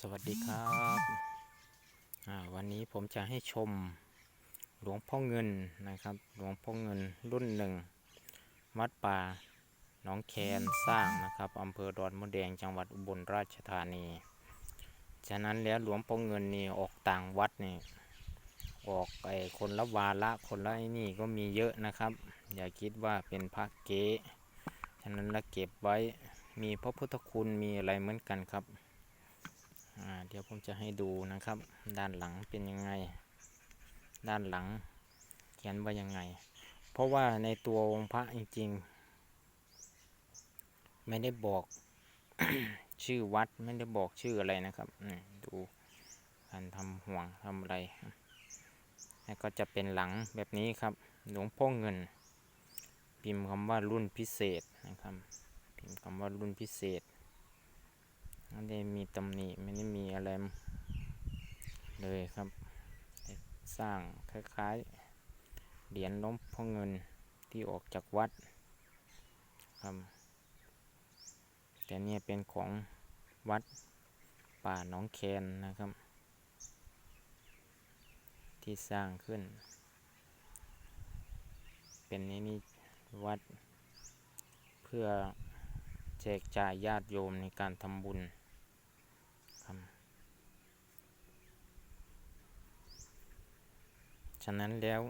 สวัสดีครับวันนี้ผมจะให้ชมหลวงพ่อเงินนะครับ หลวงพ่อเงินรุ่นหนึ่งวัดป่าหนองแคนสร้างนะครับอำเภอดอนมะแดงจังหวัดอุบลราชธานี ฉะนั้นแล้วหลวงพ่อเงินนี่ออกต่างวัดนี่ออกไอคนละวาระคนละไอ้นี่ก็มีเยอะนะครับ อย่าคิดว่าเป็นพระเก๊ฉะนั้นละเก็บไว้มีพระพุทธคุณมีอะไรเหมือนกันครับ เดี๋ยวผมจะให้ดูนะครับ ด้านหลังเป็นยังไง ด้านหลังเขียนว่ายังไง เพราะว่าในตัวองค์พระจริงๆ ไม่ได้บอกชื่อวัดไม่ได้บอกชื่ออะไรนะครับดูการทำห่วงทำอะไรแล้วก็จะเป็นหลังแบบนี้ครับ หลวงพ่อเงิน พิมพ์คำว่ารุ่นพิเศษนะครับ พิมพ์คำว่ารุ่นพิเศษ ไม่ได้มีตำหนิไม่ได้มีอะไรเลยครับสร้างคล้ายๆ เหรียญล้มพ่อเงินที่ออกจากวัดครับ แต่เนี่ยเป็นของวัดป่าหนองแคนนะครับ ที่สร้างขึ้น เป็นนี่นี่วัด เพื่อแจกจ่ายญาติโยมในการทำบุญครับ ฉะนั้นแล้ว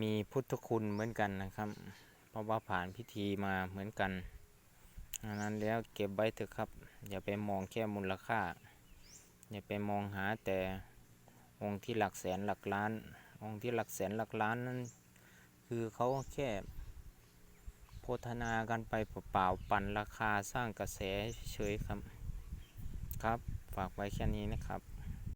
มีพุทธคุณเหมือนกันนะครับ เพราะว่าผ่านพิธีมาเหมือนกันฉะนั้นแล้วเก็บไว้เถอะครับ อย่าไปมองแค่มูลค่า อย่าไปมองหาแต่องค์ที่หลักแสนหลักล้าน องค์ที่หลักแสนหลักล้านนั้น คือเขาแค่โฆษณากันไปเปล่าๆปั่นราคาสร้างกระแสเฉยครับ ครับ ฝากไว้แค่นี้นะครับ